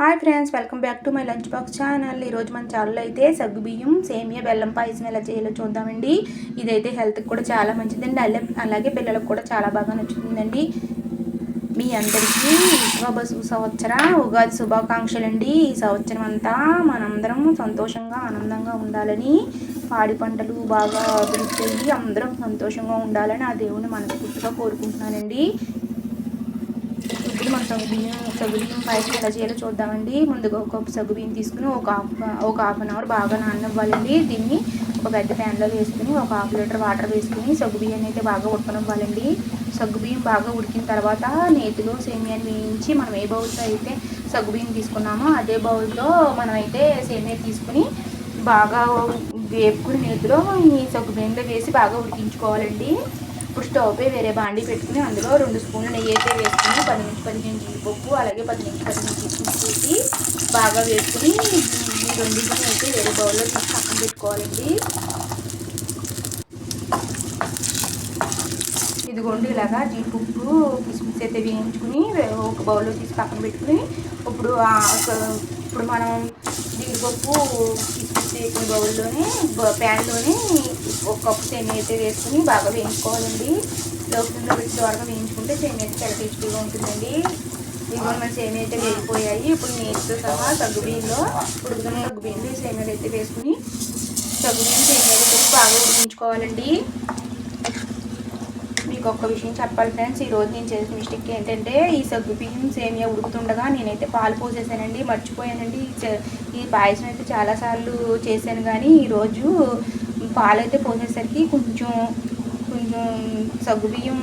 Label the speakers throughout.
Speaker 1: Hi friends welcome back to my lunch box channel. ఈరోజు మన channel అయితే సగ్గుబియ్యం సేమియా బెల్లం పాయసం ఎలా చేయాలో చూద్దామండి. ఇదైతే హెల్త్కి కూడా చాలా మంచిదండి. అలా అలాగే పిల్లలకు కూడా చాలా బాగా నచ్చుతుందండి. మీ అందరికీ శుభ సంవత్సర ఉగాది శుభాకాంక్షలు అండి ఈ సంవత్సరం అంతా మనందరం సంతోషంగా ఆనందంగా ఉండాలని పాడి పంటలు బాగా అభివృద్ధి అయ్యి అందరం సంతోషంగా ఉండాలని ఆ దేవుని మనస్ఫూర్తిగా కోరుకుంటున్నానండి. సగ్గుబియ్యం సగ్గుబియ్యం పాయసం ఎలా చేయాలో చూద్దామండి. ముందుగా ఒక సగ్గుబియ్యం తీసుకుని ఒక హాఫ్ ఒక హాఫ్ అన్ అవర్ బాగా నానవ్వాలండి దీన్ని ఒక పెద్ద ప్యాన్లో వేసుకుని ఒక హాఫ్ లీటర్ వాటర్ వేసుకుని సగ్గుబియ్యాన్ని అయితే బాగా ఉడకనివ్వాలండి. సగ్గుబియ్యం బాగా ఉడికిన తర్వాత నేతిలో సేమియాని వేయించి మనం ఏ బౌల్తో అయితే సగ్గుబియ్యం తీసుకున్నామో అదే బౌల్లో మనం అయితే సేమియా తీసుకుని బాగా వేపుకుని నేతిలో ఈ సగ్గుబియ్యంలో వేసి బాగా ఉడికించుకోవాలండి. ఇప్పుడు స్టవ్ పై వేరే బాండి పెట్టుకుని అందులో రెండు స్పూన్లు నెయ్యి అయితే వేసుకుని పది నుంచి పదిహేను జీడిపప్పు అలాగే పది నుంచి పదిహేను కిస్మిస్ వేసి బాగా వేసుకుని ఈ రెండింటిని అయితే వేరే బౌల్లో తీసి పక్కన పెట్టుకోవాలండి. ఇదిగోండి ఇలాగా జీడిపప్పు కిస్మిస్ అయితే వేయించుకుని ఒక బౌల్లో తీసి పక్కన పెట్టుకుని ఇప్పుడు ఇప్పుడు మనం జీడిపప్పు కిస్మిస్ బౌల్లోని బౌల్లోనే ప్యాన్లోనే ఒక కప్పు అయితే వేసుకుని బాగా వేయించుకోవాలండి. లోపల పెట్టి త్వరగా వేయించుకుంటే శని అయితే చాలా టేస్టీగా ఉంటుందండి. ఇదిగో మన సేమి అయితే వేగిపోయాయి. ఇప్పుడు నీటితో సహా తగ్గు బియ్యంలో ఉడుకుతున్న తగ్గు బియ్యంలో సేమియాలు అయితే వేసుకుని తగ్గు బియ్యం సేమియాలు బాగా ఉడికించుకోవాలండి. మీకు ఒక్క విషయం చెప్పాలి ఫ్రెండ్స్. ఈరోజు నేను చేసిన మిస్టేక్ ఏంటంటే ఈ సగ్గు బియ్యం సేమియా ఉడుకుతుండగా నేనైతే పాలు పోసేసానండి మర్చిపోయానండి. ఈ పాయసం అయితే చాలాసార్లు చేశాను కానీ ఈరోజు పాలు అయితే పోసేసరికి కొంచెం కొంచెం సగ్గు బియ్యం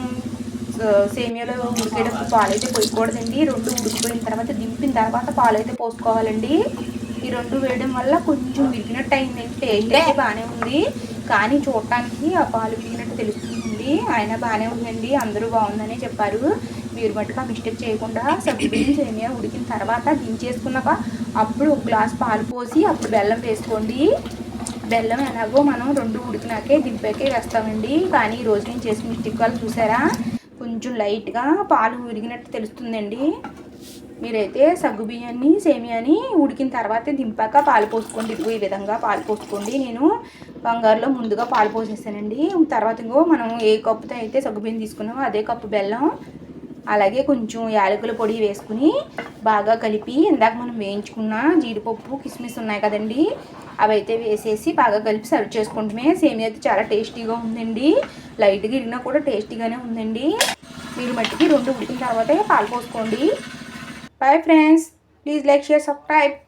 Speaker 1: సేమియాలో ఉడికేటప్పుడు పాలు అయితే పోయకూడదండి రెండు ఉడికిపోయిన తర్వాత దింపిన తర్వాత పాలు అయితే పోసుకోవాలండి. ఈ రెండు వేయడం వల్ల కొంచెం విరిగినట్టు అయిందండి. టేస్ట్ అయితే బాగానే ఉంది. కానీ చూడటానికి ఆ పాలు విరిగినట్టు తెలుస్తుందండి ఆయన బాగానే ఉందండి అందరూ బాగుందని చెప్పారు. మీరు మటుకు మిస్టేక్ చేయకుండా సగ్గుబియ్యం సేమియా ఉడికిన తర్వాత దించేసుకున్నాక అప్పుడు ఒక గ్లాస్ పాలు పోసి అప్పుడు బెల్లం వేసుకోండి. బెల్లం ఎలాగో మనం రెండు ఉడికినాకే దింపాకే వేస్తామండి. కానీ ఈరోజు నేను చేసిన మిస్టేక్ వాళ్ళు చూసారా? కొంచెం లైట్గా పాలు విరిగినట్టు తెలుస్తుందండి. మీరైతే సగ్గు బియ్యాన్ని సేమియాని ఉడికిన తర్వాత దింపాక పాలు పోసుకోండి. ఇదిగో ఈ విధంగా పాలు పోసుకోండి. నేను బంగారులో ముందుగా పాలు పోసేసానండి. తర్వాత ఇంకో మనం ఏ కప్పుతో అయితే సగ్గు బియ్యం తీసుకున్నామో అదే కప్పు బెల్లం అలాగే కొంచెం యాలకుల పొడి వేసుకుని బాగా కలిపి ఇందాక మనం వేయించుకున్న జీడిపప్పు కిస్మిస్ ఉన్నాయి కదండి. అవి అయితే వేసేసి బాగా కలిపి సర్వ్ చేసుకుంటమే సేమియా అయితే చాలా టేస్టీగా ఉందండి. లైట్గా ఇరిగినా కూడా టేస్టీగానే ఉందండి. మీరు మట్టికి రెండు ఉడికిన తర్వాత పాలు పోసుకోండి. Bye friends. Please like, share, subscribe.